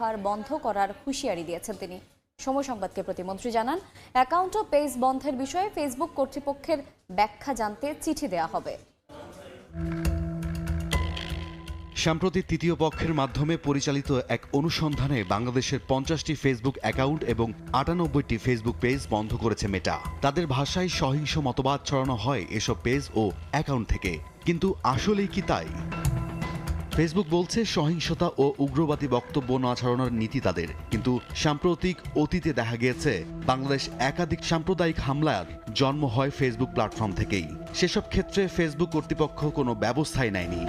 ব্যবহার বন্ধ করার হুঁশিয়ারি দিয়েছেন তিনি। সময় সংবাদকে প্রতিমন্ত্রী জানান, অ্যাকাউন্ট ও পেজ বন্ধের বিষয়ে ফেসবুক কর্তৃপক্ষের ব্যাখ্যা জানতে চিঠি দেয়া হবে। সাম্প্রতিক তৃতীয় পক্ষের মাধ্যমে পরিচালিত এক অনুসন্ধানে বাংলাদেশের পঞ্চাশটি ফেসবুক অ্যাকাউন্ট এবং আটানব্বইটি ফেসবুক পেজ বন্ধ করেছে মেটা। তাদের ভাষায় সহিংস মতবাদ ছড়ানো হয় এসব পেজ ও অ্যাকাউন্ট থেকে। কিন্তু আসলেই কি তাই? ফেসবুক বলছে, সহিংসতা ও উগ্রবাদী বক্তব্য না ছড়ানোর নীতি তাদের। কিন্তু সাম্প্রতিক অতীতে দেখা গিয়েছে, বাংলাদেশ একাধিক সাম্প্রদায়িক হামলার জন্ম হয় ফেসবুক প্ল্যাটফর্ম থেকেই। সেসব ক্ষেত্রে ফেসবুক কর্তৃপক্ষ কোনো ব্যবস্থাই নেয়নি।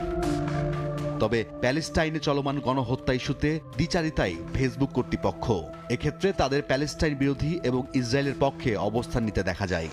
তবে প্যালেস্টাইনে চলমান গণহত্যা ইস্যুতে দ্বিচারিতাই ফেসবুক কর্তৃপক্ষ। এক্ষেত্রে তাদের প্যালেস্টাইন বিরোধী এবং ইসরায়েলের পক্ষে অবস্থান নিতে দেখা যায়।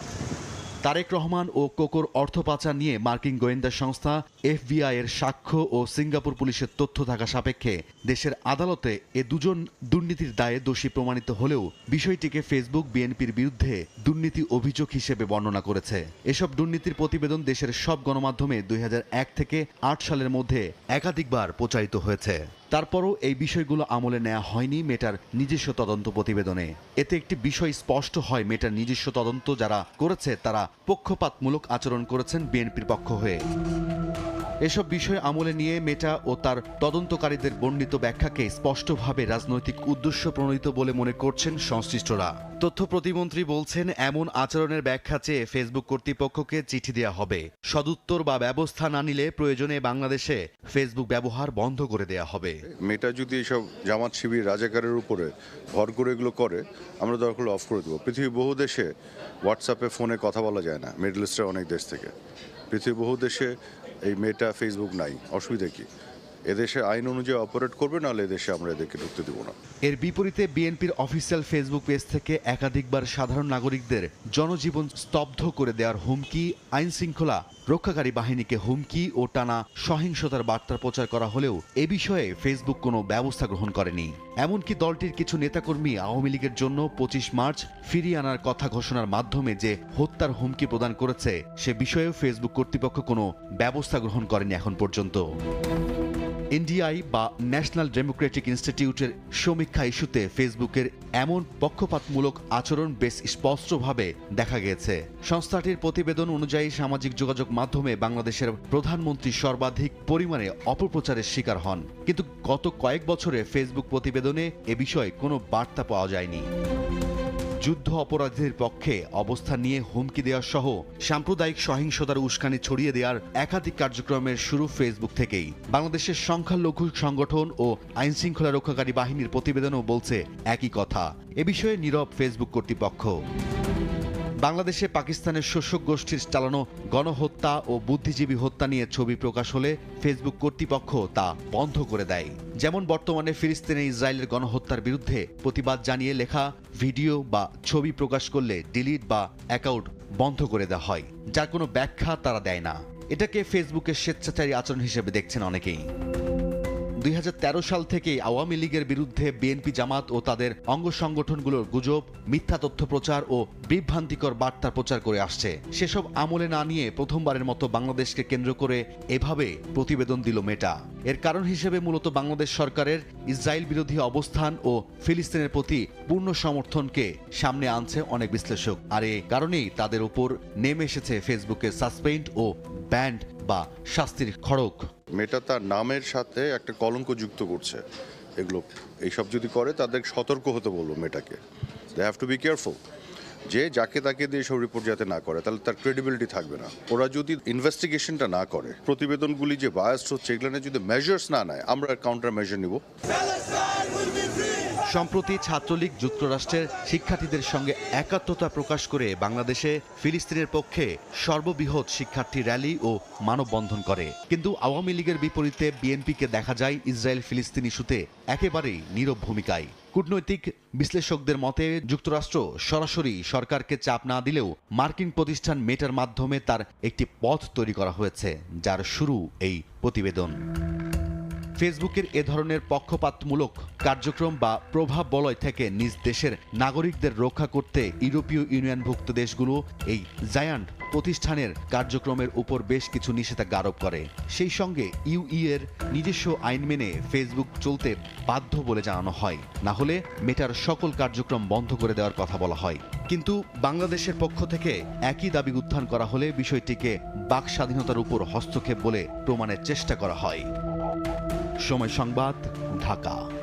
তারেক রহমান ও কোকোর অর্থ পাচার নিয়ে মার্কিন গোয়েন্দা সংস্থা এফবিআই এর সাক্ষ্য ও সিঙ্গাপুর পুলিশের তথ্য থাকা সাপেক্ষে দেশের আদালতে এ দুজন দুর্নীতির দায়ে দোষী প্রমাণিত হলেও বিষয়টিকে ফেসবুক বিএনপির বিরুদ্ধে দুর্নীতি অভিযোগ হিসেবে বর্ণনা করেছে। এসব দুর্নীতির প্রতিবেদন দেশের সব গণমাধ্যমে দুই হাজার এক থেকে আট সালের মধ্যে একাধিকবার প্রচারিত হয়েছে। তারপরও এই বিষয়গুলো আমলে নেওয়া হয়নি মেটার নিজস্ব তদন্ত প্রতিবেদনে। এতে একটি বিষয় স্পষ্ট হয়, মেটার নিজস্ব তদন্ত যারা করেছে, তারা পক্ষপাতমূলক আচরণ করেছেন বিএনপির পক্ষ হয়ে। এসব বিষয় আমলে নিয়ে মেটা ও তার তদন্তকারীদের বর্ণিত ব্যাখ্যাকে স্পষ্টভাবে রাজনৈতিক উদ্দেশ্য প্রণীত বলে মনে করছেন সংশ্লিষ্টরা। তথ্য প্রতিমন্ত্রী বলছেন, এমন আচরণের ব্যাখ্যা চেয়ে ফেসবুক কর্তৃপক্ষকে চিঠি দেওয়া হবে। সদুত্তর বা ব্যবস্থা না নিলে প্রয়োজনে বাংলাদেশে ফেসবুক ব্যবহার বন্ধ করে দেওয়া হবে। মেটা যদি এসব জামাত শিবির রাজাকারের উপরে ভর করে এগুলো করে, আমরা দরকার অফ করে দেবো। পৃথিবীর বহু দেশে হোয়াটসঅ্যাপে ফোনে কথা বলা যায় না, মিডল ইস্টের অনেক দেশ থেকে। পৃথিবীর বহু দেশে এই মেয়েটা ফেসবুক নাই। অসুবিধা কি? এদেশে আইন অনুযায়ী অপারেট করবে, নাহলে এদেশে আমরা এদেরকে ঢুকতে দেবো না। এর বিপরীতে বিএনপির অফিসিয়াল ফেসবুক পেজ থেকে একাধিকবার সাধারণ নাগরিকদের জনজীবন স্তব্ধ করে দেওয়ার হুমকি আইন শৃঙ্খলা রক্ষাকারী বাহিনীকে হুমকি ও টানা সহিংসতার বার্তা প্রচার করা হলেও এ বিষয়ে ফেসবুক কোনো ব্যবস্থা গ্রহণ করেনি। এমনকি দলটির কিছু নেতাকর্মী আওয়ামী লীগের জন্য পঁচিশ মার্চ ফিরিয়ে আনার কথা ঘোষণার মাধ্যমে যে হত্যার হুমকি প্রদান করেছে, সে বিষয়েও ফেসবুক কর্তৃপক্ষ কোনো ব্যবস্থা গ্রহণ করেনি এখন পর্যন্ত। এনডিআই বা ন্যাশনাল ডেমোক্রেটিক ইনস্টিটিউটের সমীক্ষা ইস্যুতে ফেসবুকের এমন পক্ষপাতমূলক আচরণ বেশ স্পষ্টভাবে দেখা গেছে। সংস্থাটির প্রতিবেদন অনুযায়ী সামাজিক যোগাযোগ মাধ্যমে বাংলাদেশের প্রধানমন্ত্রী সর্বাধিক পরিমাণে অপপ্রচারের শিকার হন। কিন্তু গত কয়েক বছরে ফেসবুক প্রতিবেদনে এ বিষয়ে কোনো বার্তা পাওয়া যায়নি। যুদ্ধ অপরাধীদের পক্ষে অবস্থান নিয়ে হুমকি দেওয়া সহ সাম্প্রদায়িক সহিংসতার উস্কানি ছড়িয়ে দেওয়ার একাধিক কার্যক্রমের শুরু ফেসবুক থেকেই। বাংলাদেশের সংখ্যালঘু সংগঠন ও আইন শৃঙ্খলা রক্ষাকারী বাহিনীর প্রতিবেদনও বলছে একই কথা। এ বিষয়ে নীরব ফেসবুক কর্তৃপক্ষ। বাংলাদেশে পাকিস্তানের শোষক গোষ্ঠীর চালানো গণহত্যা ও বুদ্ধিজীবী হত্যা নিয়ে ছবি প্রকাশ হলে ফেসবুক কর্তৃপক্ষ তা বন্ধ করে দেয়। যেমন বর্তমানে ফিলিস্তিনে ইসরায়েলের গণহত্যার বিরুদ্ধে প্রতিবাদ জানিয়ে লেখা ভিডিও বা ছবি প্রকাশ করলে ডিলিট বা অ্যাকাউন্ট বন্ধ করে দেওয়া হয়, যার কোনো ব্যাখ্যা তারা দেয় না। এটাকে ফেসবুকের স্বেচ্ছাচারী আচরণ হিসেবে দেখছেন অনেকেই। দুই হাজার তেরো সাল থেকে আওয়ামী লীগের বিরুদ্ধে বিএনপি জামাত ও তাদের অঙ্গ সংগঠনগুলোর গুজব, মিথ্যা তথ্য প্রচার ও বিভ্রান্তিকর বার্তা প্রচার করে আসছে। সেসব আমলে না নিয়ে প্রথমবারের মতো বাংলাদেশকে কেন্দ্র করে এভাবে প্রতিবেদন দিল মেটা। এর কারণ হিসেবে মূলত বাংলাদেশ সরকারের ইসরায়েল বিরোধী অবস্থান ও ফিলিস্তিনের প্রতি পূর্ণ সমর্থনকে সামনে আনছে অনেক বিশ্লেষক। আর এ কারণেই তাদের উপর নেমে এসেছে ফেসবুকে সাসপেন্ড ও ব্যান্ড বা শাস্তির খড়ক মেয়েটা তার নামের সাথে একটা কলঙ্ক যুক্ত করছে। এগুলো, এইসব যদি করে, তাদের সতর্ক হতে বলব মেয়েটাকে। They have to be careful যে যাকে তাকে দিয়ে সব রিপোর্ট যাতে না করে, তাহলে তার ক্রেডিবিলিটি থাকবে না। ওরা যদি ইনভেস্টিগেশনটা না করে, প্রতিবেদনগুলি যে বায়াস হচ্ছে, এগুলো যদি মেজার্স না নেয়, আমরা কাউন্টার মেজার নিব। সম্প্রতি ছাত্রলীগ যুক্তরাষ্ট্রের শিক্ষার্থীদের সঙ্গে একাত্মতা প্রকাশ করে বাংলাদেশে ফিলিস্তিনের পক্ষে সর্ববৃহৎ শিক্ষার্থী র্যালি ও মানববন্ধন করে। কিন্তু আওয়ামী লীগের বিপরীতে বিএনপিকে দেখা যায় ইসরায়েল ফিলিস্তিন ইস্যুতে একেবারেই নীরব ভূমিকায়। কূটনৈতিক বিশ্লেষকদের মতে, যুক্তরাষ্ট্র সরাসরি সরকারকে চাপ না দিলেও মার্কিন প্রতিষ্ঠান মেটার মাধ্যমে তার একটি পথ তৈরি করা হয়েছে, যার শুরু এই প্রতিবেদন। ফেসবুকের এ ধরনের পক্ষপাতমূলক কার্যক্রম বা প্রভাব বলয় থেকে নিজ দেশের নাগরিকদের রক্ষা করতে ইউরোপীয় ইউনিয়নভুক্ত দেশগুলো এই জায়ান্ট প্রতিষ্ঠানের কার্যক্রমের উপর বেশ কিছু নিষেধাজ্ঞা আরোপ করে। সেই সঙ্গে ইউই এর নিজস্ব আইন মেনে ফেসবুক চলতে বাধ্য বলে জানানো হয়। না হলে মেটার সকল কার্যক্রম বন্ধ করে দেওয়ার কথা বলা হয়। কিন্তু বাংলাদেশের পক্ষ থেকে একই দাবি উত্থান করা হলে বিষয়টিকে বাক স্বাধীনতার উপর হস্তক্ষেপ বলে প্রমাণের চেষ্টা করা হয়। সময় সংবাদ ঢাকা।